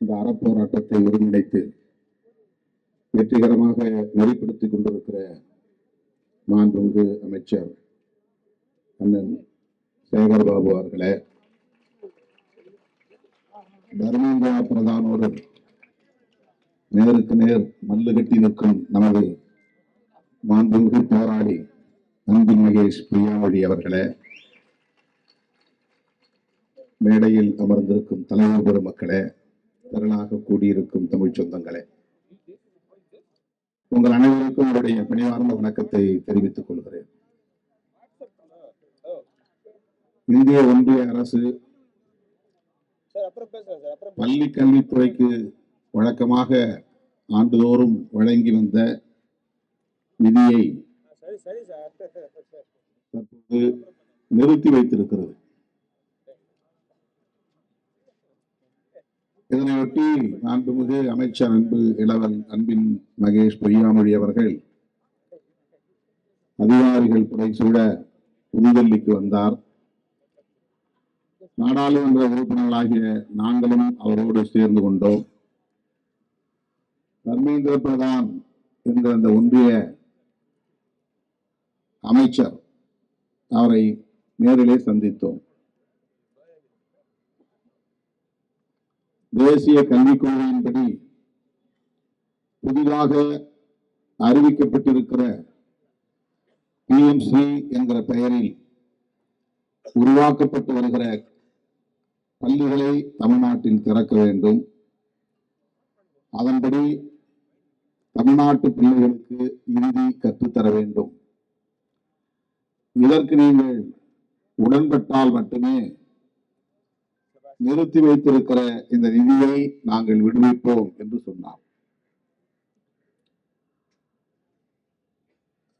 இந்த அறப்போராட்டத்தை ஒருங்கிணைத்து வெற்றிகரமாக நெறிப்படுத்திக் கொண்டிருக்கிற மாண்புமிகு அமைச்சர் அண்ணன் சேகர்பாபு அவர்களே தர்மேந்திரா பிரதானோடு நேருக்கு நேர் மல்லு கட்டி நிற்கும் நமது மாண்புமிகு போராளி அன்பின் மகேஷ் பிரியாமொழி அவர்களே மேடையில் அமர்ந்திருக்கும் தலைவர் பெருமக்களே திரளாக கூடியிருக்கும் தமிழ் சொந்தங்களே உங்கள் அனைவருக்கும் என்னுடைய பணிவார்ந்த வணக்கத்தை தெரிவித்துக் கொள்கிறேன். இந்திய ஒன்றிய அரசு பள்ளி கல்வித்துறைக்கு வழக்கமாக ஆண்டுதோறும் வழங்கி வந்த நிதியை தற்போது நிறுத்தி வைத்திருக்கிறது. இதனையொட்டி அன்புமிகு அமைச்சர் அன்பு இளவல் அன்பின் மகேஷ் பொய்யாமொழி அவர்கள் அதிகாரிகள் புடைசூழ புதுடெல்லிக்கு வந்தார். நாடாளுமன்ற உறுப்பினர்களாகிய நாங்களும் அவரோடு சேர்ந்து கொண்டோம். தர்மேந்திர பிரதான் என்ற அந்த ஒன்றிய அமைச்சர் அவரை நேரிலே சந்தித்தோம். தேசிய கல்விக் கொள்கையின்படி புதிதாக அறிவிக்கப்பட்டிருக்கிற பிஎம்சி என்கிற பெயரில் உருவாக்கப்பட்டு வருகிற பள்ளிகளை தமிழ்நாட்டில் திறக்க வேண்டும். அதன்படி தமிழ்நாட்டு பிள்ளைகளுக்கு இந்தி கற்றுத்தர வேண்டும். இதற்கு நீங்கள் உடன்பட்டால் மட்டுமே நிறுத்தி வைத்திருக்கிற இந்த நிதியை நாங்கள் விடுவிப்போம் என்று சொன்னார்.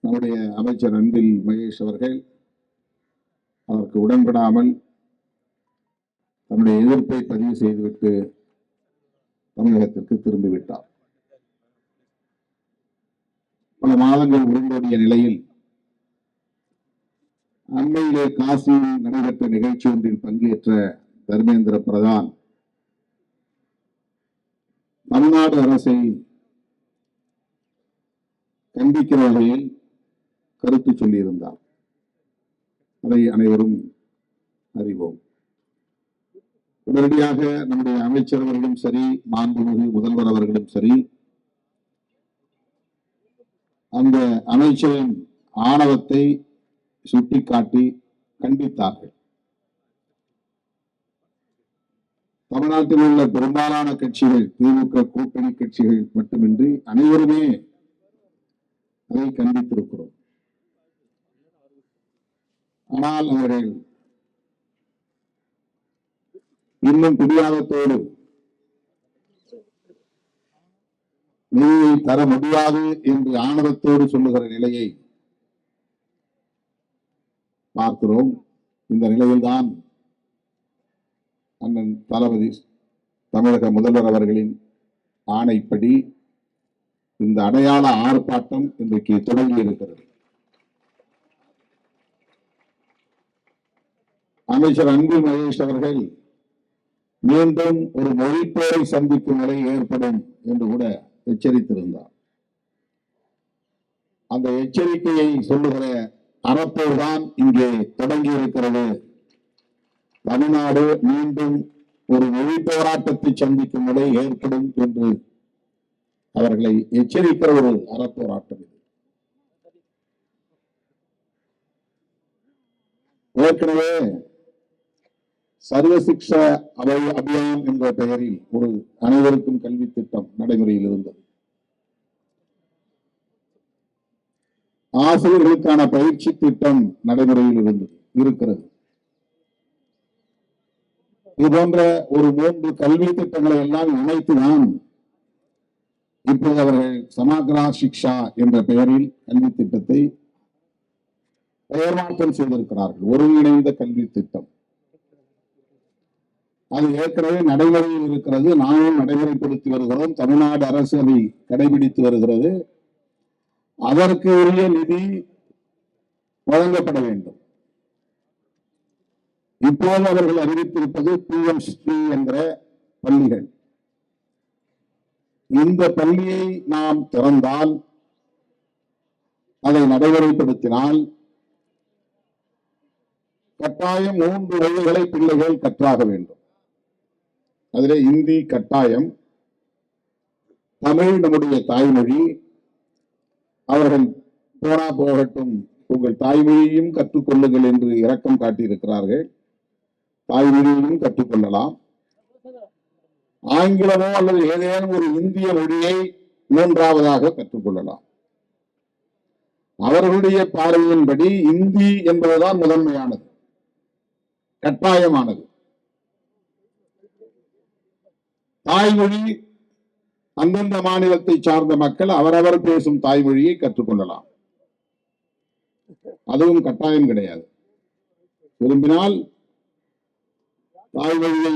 நம்முடைய அமைச்சர் அன்பில் மகேஷ் அவர்கள் அதற்கு உடன்படாமல் தன்னுடைய எதிர்ப்பை பதிவு செய்துவிட்டு தமிழகத்திற்கு திரும்பிவிட்டார் பல மாதங்கள் உருண்டோடிய நிலையில் அண்மையிலே காசியில் நடைபெற்ற நிகழ்ச்சி ஒன்றில் பங்கேற்ற தர்மேந்திர பிரதான். தமிழ்நாடு அரசை கண்டிக்கிற வகையில் கருத்து சொல்லியிருந்தார். அதை அனைவரும் அறிவோம். உடனடியாக நம்முடைய அமைச்சர் அவர்களும் சரி மாண்புமிகு முதல்வர் அவர்களும் சரி அந்த அமைச்சரின் ஆணவத்தை சுட்டிக்காட்டி கண்டித்தார்கள். தமிழ்நாட்டில் உள்ள பெரும்பாலான கட்சிகள் திமுக கூட்டணி கட்சிகள் மட்டுமின்றி அனைவருமே அதை கண்டித்திருக்கிறோம். ஆனால் அவர்கள் இன்னும் பிடிவாதத்தோடு நீதியை தர முடியாது என்று ஆணவத்தோடு சொல்லுகிற நிலையை பார்க்கிறோம். இந்த நிலையில்தான் அண்ணன் தளபதி தமிழக முதல்வர் அவர்களின் ஆணைப்படி இந்த அடையாள ஆர்ப்பாட்டம் இன்றைக்கு தொடங்கி இருக்கிறது. அமைச்சர் அன்பு மகேஷ் அவர்கள் மீண்டும் ஒரு மொழிப்போரை சந்திக்கும் நிலை ஏற்படும் என்று கூட எச்சரித்திருந்தார். அந்த எச்சரிக்கையை சொல்லுகிற அறப்போர் தான் இங்கே தொடங்கி இருக்கிறது. தமிழ்நாடு மீண்டும் ஒரு மொழி போராட்டத்தை சந்திக்கும் நிலை ஏற்படும் என்று அவர்களை எச்சரிக்கிற ஒரு அறப்போராட்டம் இது. ஏற்கனவே சர்வசிக்ஷ அவை அபியான் என்ற பெயரில் ஒரு அனைவருக்கும் கல்வி திட்டம் நடைமுறையில் இருந்தது. ஆசிரியர்களுக்கான பயிற்சி திட்டம் நடைமுறையில் இருந்தது இருக்கிறது. இது போன்ற ஒரு மூன்று கல்வி திட்டங்களை எல்லாம் இணைத்துதான் இப்போது அவர்கள் சமாக்ரா சிக்ஷா என்ற பெயரில் கல்வி திட்டத்தை பெயர் மாற்றம் செய்திருக்கிறார்கள். ஒருங்கிணைந்த கல்வி திட்டம். அது ஏற்கனவே நடைமுறையில் இருக்கிறது. நாமும் நடைமுறைப்படுத்தி வருகிறோம். தமிழ்நாடு அரசு அதை கடைபிடித்து வருகிறது. அதற்கு உரிய நிதி வழங்கப்பட வேண்டும். இப்போது அவர்கள் அறிவித்திருப்பது பிஎம் ஸ்ரீ என்ற பள்ளிகள். இந்த பள்ளியை நாம் திறந்தால் அதை நடைமுறைப்படுத்தினால் கட்டாயம் மூன்று மொழிகளை பிள்ளைகள் கற்றாக வேண்டும். அதிலே இந்தி கட்டாயம் தமிழ் நம்முடைய தாய்மொழி அவர்கள் போனா போகட்டும் உங்கள் தாய்மொழியையும் கற்றுக்கொள்ளுங்கள் என்று இரக்கம் காட்டியிருக்கிறார்கள். தாய்மொழியையும் கற்றுக்கொள்ளலாம். ஆங்கிலமோ அல்லது ஏதேனும் ஒரு இந்திய மொழியை மூன்றாவதாக கற்றுக்கொள்ளலாம். அவர்களுடைய பார்வையின்படி இந்தி என்பதுதான் முதன்மையானது. கட்டாயமானது. தாய்மொழி அந்தந்த மாநிலத்தை சார்ந்த மக்கள் அவரவர் பேசும் தாய்மொழியை கற்றுக்கொள்ளலாம். அதுவும் கட்டாயம் கிடையாது. விரும்பினால் தாய்மொழியை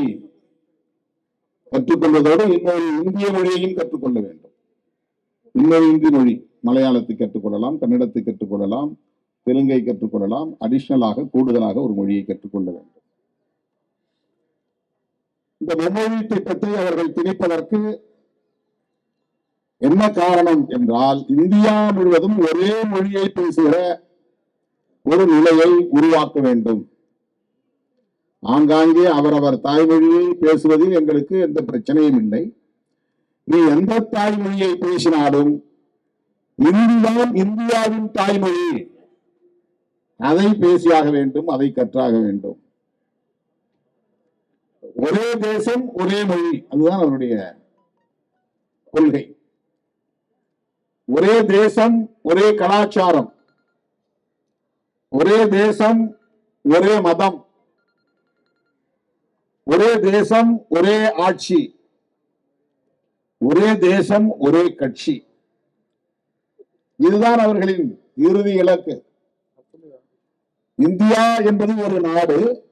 கற்றுக்கொள்வதோடு இன்னொரு இந்திய மொழியையும் கற்றுக்கொள்ள வேண்டும். இன்னொரு இந்தி மொழி மலையாளத்தை கற்றுக்கொள்ளலாம் கன்னடத்தை கற்றுக்கொள்ளலாம் தெலுங்கை கற்றுக்கொள்ளலாம் அடிஷ்னலாக கூடுதலாக ஒரு மொழியை கற்றுக்கொள்ள வேண்டும். இந்த மும்மொழி திட்டத்தை அவர்கள் திணிப்பதற்கு என்ன காரணம் என்றால் இந்தியா முழுவதும் ஒரே மொழியை பேசுகிற ஒரு நிலையை உருவாக்க வேண்டும். ஆங்காங்கே அவரவர் தாய்மொழியை பேசுவதில் எங்களுக்கு எந்த பிரச்சனையும் இல்லை. நீ எந்த தாய்மொழியை பேசினாலும் இந்திதான் இந்தியாவின் தாய்மொழி அதை பேசியாக வேண்டும் அதை கற்றாக வேண்டும். ஒரே தேசம் ஒரே மொழி அதுதான் அவருடைய கொள்கை. ஒரே தேசம் ஒரே கலாச்சாரம். ஒரே தேசம் ஒரே மதம். ஒரே தேசம் ஒரே ஆட்சி. ஒரே தேசம் ஒரே கட்சி. இதுதான் அவர்களின் இறுதி இலக்கு. இந்தியா என்பது ஒரு நாடு.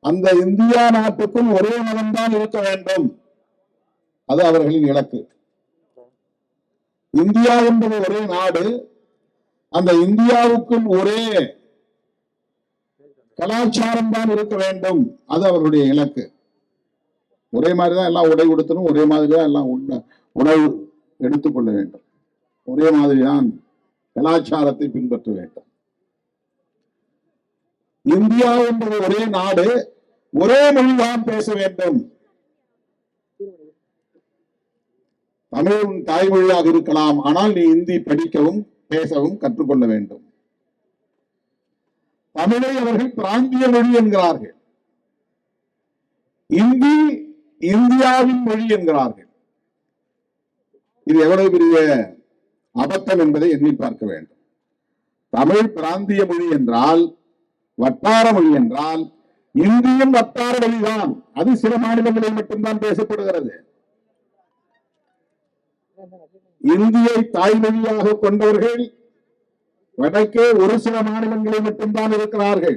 அந்த இந்தியா நாட்டுக்குள் ஒரே மதம்தான் இருக்க வேண்டும். அது அவர்களின் இலக்கு. இந்தியா என்பது ஒரே நாடு. அந்த இந்தியாவுக்குள் ஒரே கலாச்சாரம் தான் இருக்க வேண்டும். அது அவருடைய இலக்கு. ஒரே மாதிரி தான் எல்லாம் உடை உடுத்தணும் ஒரே மாதிரி தான் எல்லாம் உண்ண உணவு எடுத்துக்கொள்ள வேண்டும். ஒரே மாதிரி தான் கலாச்சாரத்தை பின்பற்ற வேண்டும். இந்தியா என்பது ஒரே நாடு ஒரே மொழிதான் பேச வேண்டும். தமிழ் தாய்மொழியாக இருக்கலாம் ஆனால் நீ இந்தி படிக்கவும் பேசவும் கற்றுக்கொள்ள வேண்டும். தமிழை அவர்கள் பிராந்திய மொழி என்கிறார்கள். இந்தி இந்தியாவின் மொழி என்கிறார்கள். இது எவ்வளவு பெரிய அபத்தம் என்பதை எண்ணி பார்க்க வேண்டும். தமிழ் பிராந்திய மொழி என்றால் வட்டார மொழி என்றால் இந்தியும் வட்டார மொழிதான். அது சில மாநிலங்களில் மட்டும்தான் பேசப்படுகிறது. இந்தியை தாய்மொழியாக கொண்டவர்கள் வடக்கே ஒரு சில மாநிலங்களில் மட்டும்தான் இருக்கிறார்கள்?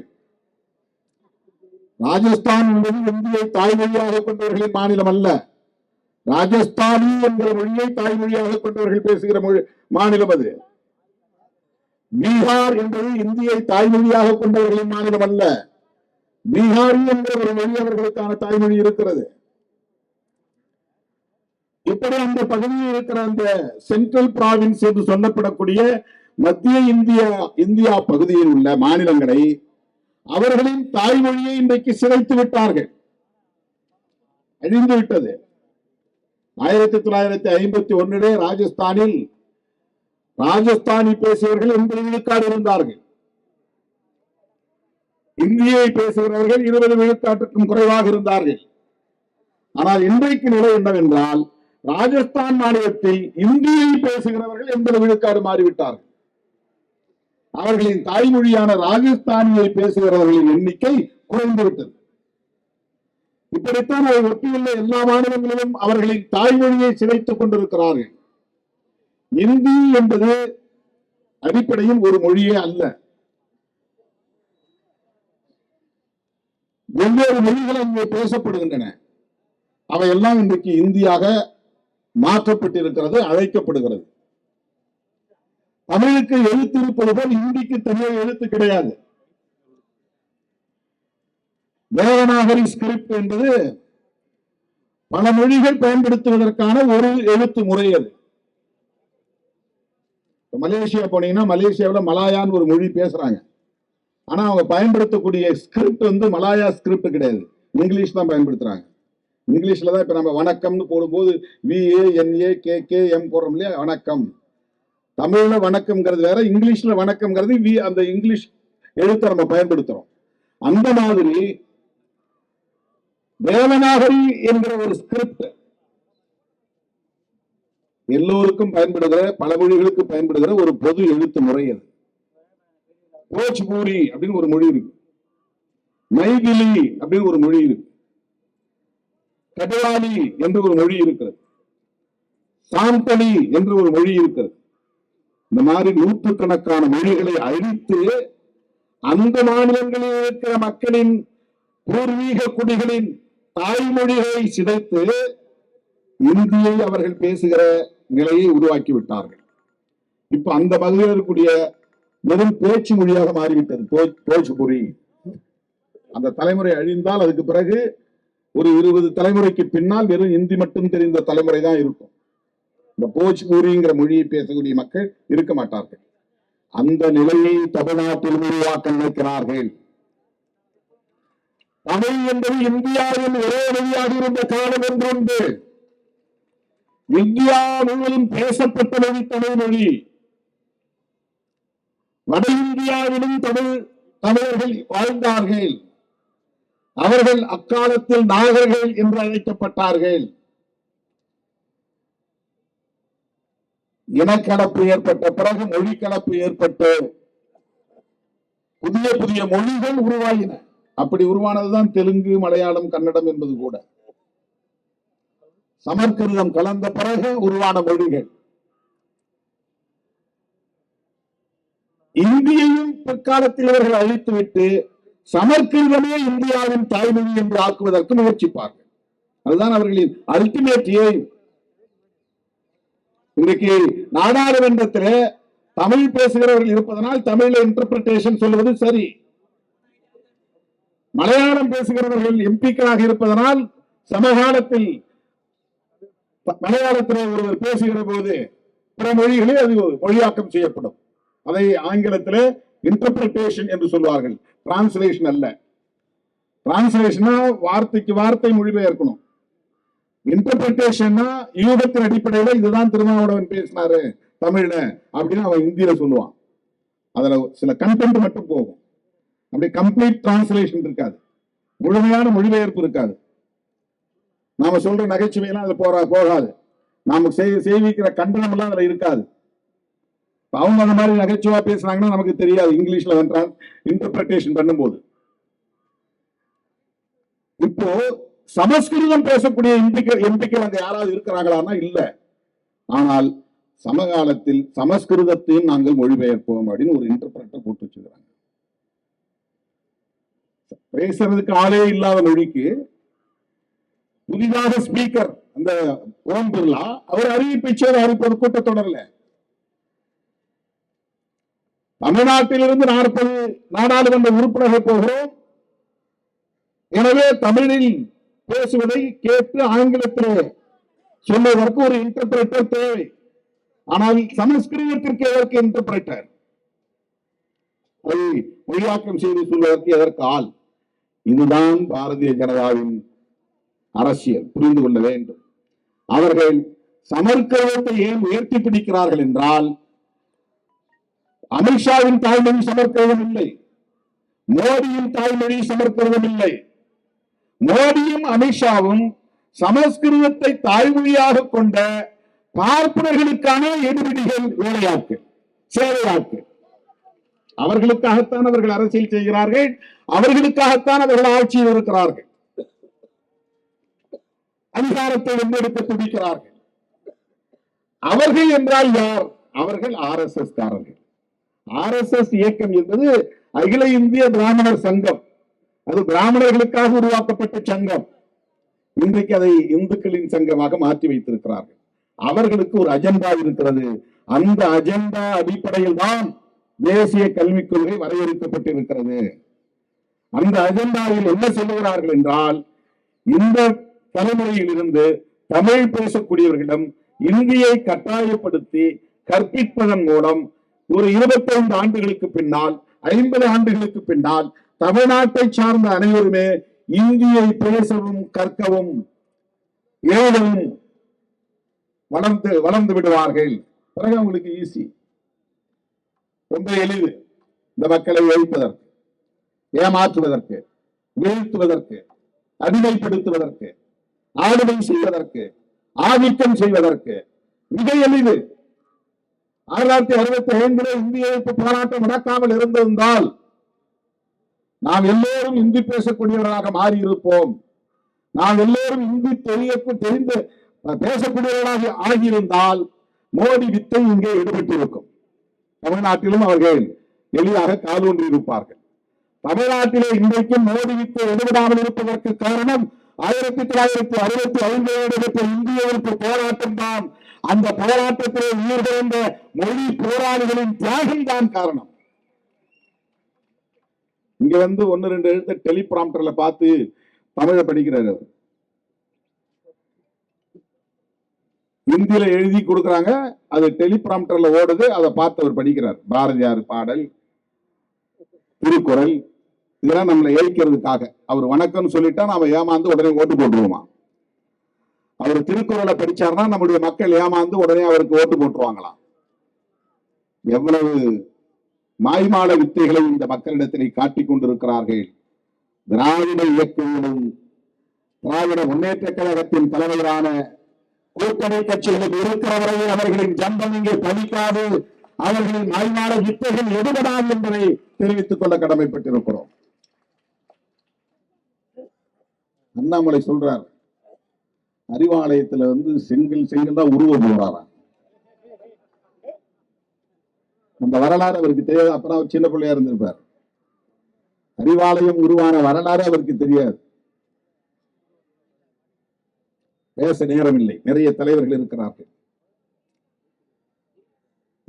ராஜஸ்தான் என்பது இந்தியை தாய்மொழியாக கொண்டவர்களின் மாநிலம் அல்ல. ராஜஸ்தானி என்கிற மொழியை தாய்மொழியாக கொண்டவர்கள் பேசுகிற மொழி மாநிலம் அது. பீகார் என்பது இந்தியை தாய்மொழியாக கொண்டவர்களின் மாநிலம் அல்ல. பீகாரி என்ற ஒரு மொழி அவர்களுக்கான தாய்மொழி இருக்கிறது. இப்படி அந்த பகுதியில் இருக்கிற அந்த சென்ட்ரல் பிராவின்ஸ் என்று சொல்லப்படக்கூடிய மத்திய இந்தியா இந்தியா பகுதியில் உள்ள மாநிலங்களை அவர்களின் தாய்மொழியை இன்றைக்கு சிதைத்து விட்டார்கள். அழிந்து விட்டது. ஆயிரத்தி தொள்ளாயிரத்தி ஐம்பத்தி ஒன்னிலே ராஜஸ்தானில் ராஜஸ்தானி பேசியவர்கள் எண்பது விழுக்காடு இருந்தார்கள். இந்தியை பேசுகிறவர்கள் இருபது விழுக்காட்டுக்கும் குறைவாக இருந்தார்கள். ஆனால் இன்றைக்கு நிலை என்னவென்றால் ராஜஸ்தான் மாநிலத்தில் இந்தியை பேசுகிறவர்கள் எண்பது விழுக்காடு மாறிவிட்டார்கள். அவர்களின் தாய்மொழியான ராஜஸ்தானியை பேசுகிறவர்களின் எண்ணிக்கை குறைந்துவிட்டது. இப்படித்தான் அதை ஒட்டியுள்ள எல்லா மாநிலங்களிலும் அவர்களின் தாய்மொழியை சிதைத்துக் கொண்டிருக்கிறார்கள். இந்தி என்பது அடிப்படையில் ஒரு மொழியே அல்ல. வெவ்வேறு மொழிகள் அங்கே பேசப்படுகின்றன. அவையெல்லாம் இன்றைக்கு இந்தியாக மாற்றப்பட்டிருக்கிறது அழைக்கப்படுகிறது. தமிழுக்கு எழுத்து இருப்பது போல் இந்திக்கு தனியாக எழுத்து கிடையாது. தேவநாகரி ஸ்கிரிப்ட் என்பது பல மொழிகள் பயன்படுத்துவதற்கான ஒரு எழுத்து முறை அது. மலேசியா போனீங்கன்னா மலேசியாவில் மலாயான்னு ஒரு மொழி பேசுறாங்க. ஆனா அவங்க பயன்படுத்தக்கூடிய ஸ்கிரிப்ட் வந்து மலாயா ஸ்கிரிப்ட் கிடையாது. இங்கிலீஷ் தான் பயன்படுத்துறாங்க. இங்கிலீஷ்ல தான் இப்ப நம்ம வணக்கம்னு போடும்போது V A N A K K M போடுறோம் இல்லையா? வணக்கம். தமிழ்ல வணக்கம்ங்கிறது வேற இங்கிலீஷ்ல வணக்கம்ங்கிறது வி அந்த இங்கிலீஷ் எழுத்தை நம்ம பயன்படுத்துறோம். அந்த மாதிரி தேவநாகரி என்கிற ஒரு ஸ்கிரிப்ட் எல்லோருக்கும் பயன்படுகிற பல மொழிகளுக்கு பயன்படுகிற ஒரு பொது எழுத்து முறை அது. போஜ்பூரி அப்படின்னு ஒரு மொழி இருக்கு. மைதிலி அப்படின்னு ஒரு மொழி இருக்கு. கடுவாலி என்று ஒரு மொழி இருக்கிறது. சாந்தலி என்று ஒரு மொழி இருக்கிறது. இந்த மாதிரி நூற்றுக்கணக்கான மொழிகளை அழித்து அந்த மாநிலங்களில் இருக்கிற மக்களின் பூர்வீக குடிகளின் தாய்மொழிகளை சிதைத்து இந்தியை அவர்கள் பேசுகிற நிலையை உருவாக்கி விட்டார்கள் இப்ப அந்த பகுதியில் இருக்கக்கூடிய வெறும் பேச்சு மொழியாக மாறிவிட்டது. போ- போஜ்புரி. அந்த தலைமுறை அழிந்தால் அதுக்கு பிறகு ஒரு இருபது தலைமுறைக்கு பின்னால் வெறும் இந்தி மட்டும் தெரிந்த தலைமுறை தான் இருக்கும். இந்த போஜ்பூரிங்கிற மொழியை பேசக்கூடிய மக்கள் இருக்க மாட்டார்கள். அந்த நிலையை தமிழ்நாட்டில் உருவாக்க நினைக்கிறார்கள். தமிழ் என்பது இந்தியாவின் ஒரே மொழியாக இருந்த காலம் ஒன்றுண்டு இந்தியா முழுவதும் பேசப்பட்ட மொழி தமிழ் மொழி. வட இந்தியாவிலும் தமிழ் தமிழர்கள் வாழ்ந்தார்கள். அவர்கள் அக்காலத்தில் நாகர்கள் என்று அழைக்கப்பட்டார்கள். இனக்கலப்பு ஏற்பட்ட பிறகு மொழி கலப்பு ஏற்பட்டு புதிய புதிய மொழிகள் உருவாகின. அப்படி உருவானதுதான் தெலுங்கு மலையாளம் கன்னடம் என்பது கூட. சமஸ்கிருதம் கலந்த பிறகு உருவான மொழிகள். இந்தியையும் பிற்காலத்தில் அவர்கள் அழித்துவிட்டு சமஸ்கிருதமே இந்தியாவின் தாய்மொழி என்று ஆக்குவதற்கு முயற்சிப்பார்கள். அதுதான் அவர்களின் அல்டிமேட் எய்ம் இன்றைக்கு நாடாளுமன்றத்தில் தமிழ் பேசுகிறவர்கள் இருப்பதனால் தமிழ்ல இன்டர்பிரிட்டேஷன் சொல்வது சரி. மலையாளம் பேசுகிறவர்கள் எம்பிக்களாக இருப்பதனால் சமகாலத்தில் மலையாளத்தில் ஒருவர் பேசுகிற போது பிற மொழிகளில் அது மொழியாக்கம் செய்யப்படும். அதை ஆங்கிலத்தில் இன்டர்பிரிட்டேஷன் என்று சொல்வார்கள். டிரான்ஸ்லேஷன் அல்ல. டிரான்ஸ்லேஷனா வார்த்தைக்கு வார்த்தை மொழிபெயர்க்கணும். இன்டர்பிரிட்டேஷன்னா யூகத்தின் அடிப்படையில இதுதான் திருமாவளவன் பேசினாரு தமிழ்ல அப்படின்னு அவன் இந்தியில சொல்லுவான். அதுல சில கண்டென்ட் மட்டும் போகும். அப்படி கம்ப்ளீட் டிரான்ஸ்லேஷன் இருக்காது. முழுமையான மொழிபெயர்ப்பு இருக்காது. நாம சொல்ற நகைச்சுவையெல்லாம் அதுல போற போகாது. நாம செய்- செய்விக்கிற கண்டனம் எல்லாம் அதுல இருக்காது. அவங்க அந்த மாதிரி நகைச்சுவா பேசுனாங்கன்னா நமக்கு தெரியாது இங்கிலீஷ்ல வென்றால் இன்டர்பிரேஷன் பண்ணும்போது. இப்போ சமஸ்கிருதம் பேசக்கூடிய எம்பிக்கு எம்பிக்கள் அங்க யாராவது இருக்கிறாங்களான்னா இல்ல. ஆனால் சமகாலத்தில் சமஸ்கிருதத்தையும் நாங்கள் மொழிபெயர்ப்போம் அப்படின்னு ஒரு இன்டர்பிரட்டர் போட்டு வச்சுக்கிறாங்க பேசுறதுக்கு ஆளே இல்லாத மொழிக்கு புதிதாக ஸ்பீக்கர் அந்த ஓம் பிர்லா அவர் அறிவிப்பை செய்த அறிவிப்பது கூட்டத்தொடர்ல. தமிழ்நாட்டிலிருந்து நாற்பது நாடாளுமன்ற உறுப்பினர்கள் போகிறோம். எனவே தமிழில் பேசுவதை கேட்டு ஆங்கிலத்தில் சொல்வதற்கு ஒரு இன்டர்பிரேட்டர் தேவை. ஆனால் சமஸ்கிருதத்திற்கு எதற்கு இன்டர்பிரேட்டர் மொழியாக்கம் செய்து சொல்வதற்கு எதற்கு ஆள்? இதுதான் பாரதிய ஜனதாவின் அரசியல் புரிந்து கொள்ள வேண்டும். அவர்கள் சமர்க்கிருதத்தை ஏன் உயர்த்தி பிடிக்கிறார்கள் என்றால் அமித்ஷாவின் தாய்மொழி சமர்க்கிருதம் இல்லை மோடியின் தாய்மொழி சமர்க்கிருதம் இல்லை. மோடியும் அமித்ஷாவும் சமஸ்கிருதத்தை தாய்மொழியாக கொண்ட பார்ப்பனர்களுக்கான எடுபிடிகள் வேலையாக்கு சேவையாக்கு அவர்களுக்காகத்தான் அவர்கள் அரசியல் செய்கிறார்கள் அவர்களுக்காகத்தான் அவர்கள் ஆட்சியில் இருக்கிறார்கள். அதிகாரத்தை வென்றெடுக்க துடிக்கிறார்கள் அவர்கள் என்றால் யார்? அவர்கள் ஆர் எஸ் எஸ் காரர்கள். ஆர் எஸ் எஸ் இயக்கம் என்பது அகில இந்திய பிராமணர் சங்கம். அது பிராமணர்களுக்காக உருவாக்கப்பட்ட சங்கம். இன்றைக்கு அதை இந்துக்களின் சங்கமாக மாற்றி வைத்திருக்கிறார்கள். அவர்களுக்கு ஒரு அஜெண்டா இருக்கிறது. அந்த அஜெண்டா அடிப்படையில் தான் தேசிய கல்விக் கொள்கை வரையறுக்கப்பட்டிருக்கிறது. அந்த அஜெண்டாவில் என்ன சொல்லுகிறார்கள் என்றால் இந்த தலைமுறையில் இருந்து தமிழ் பேசக்கூடியவர்களிடம் இந்தியை கட்டாயப்படுத்தி கற்பிப்பதன் மூலம் ஒரு 25 ஆண்டுகளுக்கு பின்னால் ஐம்பது ஆண்டுகளுக்கு பின்னால் தமிழ்நாட்டை சார்ந்த அனைவருமே இந்தியை பேசவும் கற்கவும் எழுதவும் வளர்ந்து வளர்ந்து விடுவார்கள். பிறகு அவங்களுக்கு ஈஸி ரொம்ப எளிது. இந்த மக்களை ஒழிப்பதற்கு ஏமாற்றுவதற்கு வீழ்த்துவதற்கு அடிமைப்படுத்துவதற்கு ஆளுமை செய்வதற்கு ஆதிக்கம் செய்வதற்கு. மிக எளிது. ஆயிரத்தி அறுபத்தி ஐந்திலே இந்திய எதிர்ப்பு போராட்டம் நடக்காமல் இருந்திருந்தால் நாம் எல்லோரும் இந்தி பேசக்கூடியவர்களாக மாறி இருப்போம் நாம் எல்லோரும் இந்தி தெரிய தெரிந்து பேசக்கூடியவர்களாக ஆகியிருந்தால் மோடி வித்தை இங்கே ஈடுபட்டிருக்கும் தமிழ்நாட்டிலும் அவர்கள் எளிதாக காலூன்றி இருப்பார்கள் தமிழ்நாட்டிலே இன்றைக்கும் மோடி வித்தை எடுபடாமல் இருப்பதற்கு காரணம் ஆயிரத்தி தொள்ளாயிரத்தி அறுபத்தி ஐந்து நடைபெற்ற இந்திய எதிர்ப்பு போராட்டம் தான். அந்த போராட்டத்திலே உயிர் மொழி போராளிகளின் தியாகம் தான் காரணம். இங்க வந்து ஒன்னு ரெண்டு எழுத்து டெலிபிராம்டர்ல பார்த்து தமிழை படிக்கிறாரு. அவர். இந்தியில எழுதி கொடுக்கறாங்க அது டெலிபிராம்டர்ல ஓடுது அதை பார்த்து அவர் படிக்கிறார். பாரதியார் பாடல் திருக்குறள் இதெல்லாம் நம்மளை ஏய்க்கிறதுக்காக. அவர் வணக்கம்னு சொல்லிட்டா நாம ஏமாந்து உடனே ஓட்டு போட்டுருவோமா? அவர் திருக்குறளை படிச்சாருன்னா நம்முடைய மக்கள் ஏமாந்து உடனே அவருக்கு ஓட்டு போட்டுருவாங்களாம். எவ்வளவு மாய்மால வித்தைகளை இந்த மக்களிடத்திலே காட்டிக் கொண்டிருக்கிறார்கள். திராவிட இயக்கங்களும் திராவிட முன்னேற்ற கழகத்தின் தலைவரான கூட்டணி கட்சிகளும் இருக்கிறவரையில் அவர்களின் ஜம்பம் இங்கே பலிக்காது அவர்களின் மாய்மால வித்தைகள் எடுபடாது என்பதை தெரிவித்துக் கொள்ள கடமைப்பட்டிருக்கிறோம். அண்ணாமலை சொல்றார் அறிவாலயத்துல வந்து செங்கல் செங்கல் தான் உருவ போறாராம். அந்த வரலாறு அவருக்கு தெரியாது. அப்புறம் அவர் சின்ன பிள்ளையா இருந்திருப்பார். அறிவாலயம் உருவான வரலாறு அவருக்கு தெரியாது. பேச நேரம் இல்லை நிறைய தலைவர்கள் இருக்கிறார்கள்.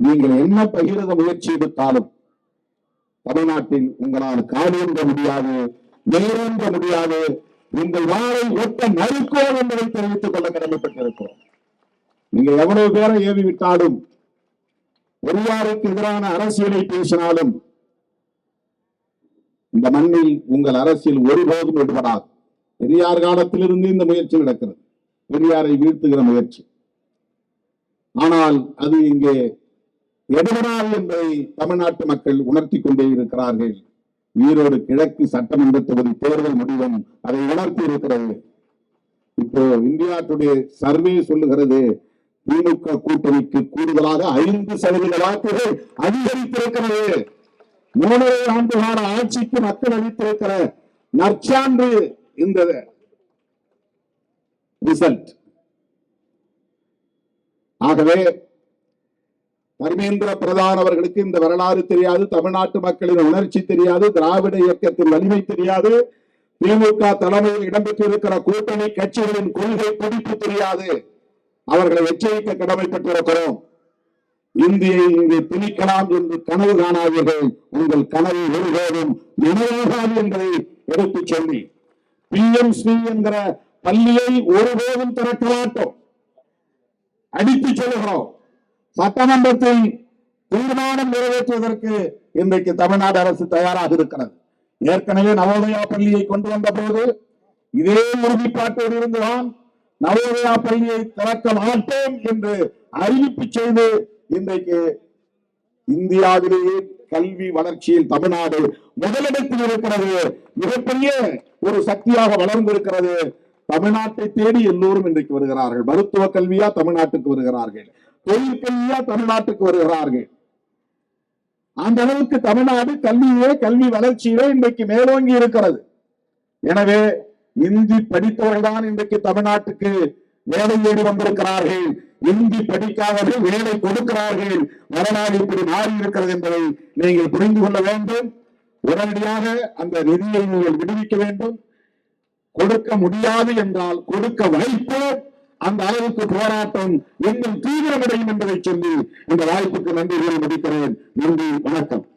நீங்கள் என்ன பகிரத முயற்சி எடுத்தாலும் தமிழ்நாட்டில் உங்களால் காலூன்ற முடியாது நேரூன்ற முடியாது. உங்கள் வாழை ஒட்ட மறுக்கோம் என்பதை தெரிவித்துக் கொள்ள கடமைப்பட்டிருக்கிறோம். நீங்க எவ்வளவு பேரை ஏவி விட்டாலும் பெரியாருக்கு எதிரான அரசியலை பேசினாலும் இந்த மண்ணில் உங்கள் அரசியல் ஒருபோதும் ஈடுபடாது பெரியார் காலத்திலிருந்து இந்த முயற்சி நடக்கிறது. பெரியாரை வீழ்த்துகிற முயற்சி. ஆனால் அது இங்கே எடுபடாது என்பதை தமிழ்நாட்டு மக்கள் உணர்த்தி கொண்டே இருக்கிறார்கள். ஈரோடு கிழக்கு சட்டமன்ற தொகுதி தேர்தல் முடிவும் அதை உணர்த்தி இருக்கிறது இப்போ இந்தியா டுடே சர்வே சொல்லுகிறது திமுக கூட்டணிக்கு கூடுதலாக ஐந்து சதவீத வாக்குகள் அதிகரித்திருக்கிறது. மூணரை ஆண்டு கால ஆட்சிக்கு மக்கள் அளித்திருக்கிற நற்சான்று இந்த ரிசல்ட். ஆகவே தர்மேந்திர பிரதான் அவர்களுக்கு இந்த வரலாறு தெரியாது தமிழ்நாட்டு மக்களின் உணர்ச்சி தெரியாது திராவிட இயக்கத்தின் வலிமை தெரியாது திமுக தலைமையில் இடம்பெற்றிருக்கிற கூட்டணி கட்சிகளின் கொள்கை பிடிப்பு தெரியாது. அவர்களை எச்சரிக்க கடமைப்பட்டிருக்கிறோம் இந்தியை இங்கு திணிக்கலாம் என்று கனவு காணாதீர்கள். உங்கள் கனவு ஒருபோதும் நினைவாகாது என்பதை எடுத்துச் சொல்லி பி எம் ஸ்ரீ என்கிற பள்ளியை ஒருபோதும் திறக்க மாட்டோம். அடித்து சொல்லுகிறோம். சட்டமன்றத்தில் தீர்மானம் நிறைவேற்றுவதற்கு இன்றைக்கு தமிழ்நாடு அரசு தயாராக இருக்கிறது. ஏற்கனவே நவோதயா பள்ளியை கொண்டு வந்த போது இதே உறுதிப்பாட்டோடு இருந்துதான் நவோதயா பள்ளியை திறக்க மாட்டோம் என்று அறிவிப்பு செய்து இன்றைக்கு இந்தியாவிலேயே கல்வி வளர்ச்சியில் தமிழ்நாடு முதலிடத்தில் இருக்கிறது. மிகப்பெரிய ஒரு சக்தியாக வளர்ந்திருக்கிறது. தமிழ்நாட்டை தேடி எல்லோரும் இன்றைக்கு வருகிறார்கள். மருத்துவ கல்வியா தமிழ்நாட்டுக்கு வருகிறார்கள். தொழில் கல்வியா தமிழ்நாட்டுக்கு வருகிறார்கள். அந்த அளவுக்கு தமிழ்நாடு கல்வியிலே கல்வி வளர்ச்சியிலே இன்றைக்கு மேலோங்கி இருக்கிறது. எனவே இந்தி படித்தவர்கள் தான் இன்றைக்கு தமிழ்நாட்டுக்கு வேலை தேடி வந்திருக்கிறார்கள். இந்தி படிக்காதவர்கள் வேலை கொடுக்கிறார்கள். வரலாறு இப்படி மாறி இருக்கிறது என்பதை நீங்கள் புரிந்து கொள்ள வேண்டும். உடனடியாக அந்த நிதியை நீங்கள் விடுவிக்க வேண்டும். கொடுக்க முடியாது என்றால் கொடுக்க வைப்போம் அந்த அளவுக்கு போராட்டம் இன்னும் தீவிரமடையும் என்பதை சொல்லி இந்த வாய்ப்புக்கு நன்றி கூறி முடிக்கிறேன். நன்றி வணக்கம்.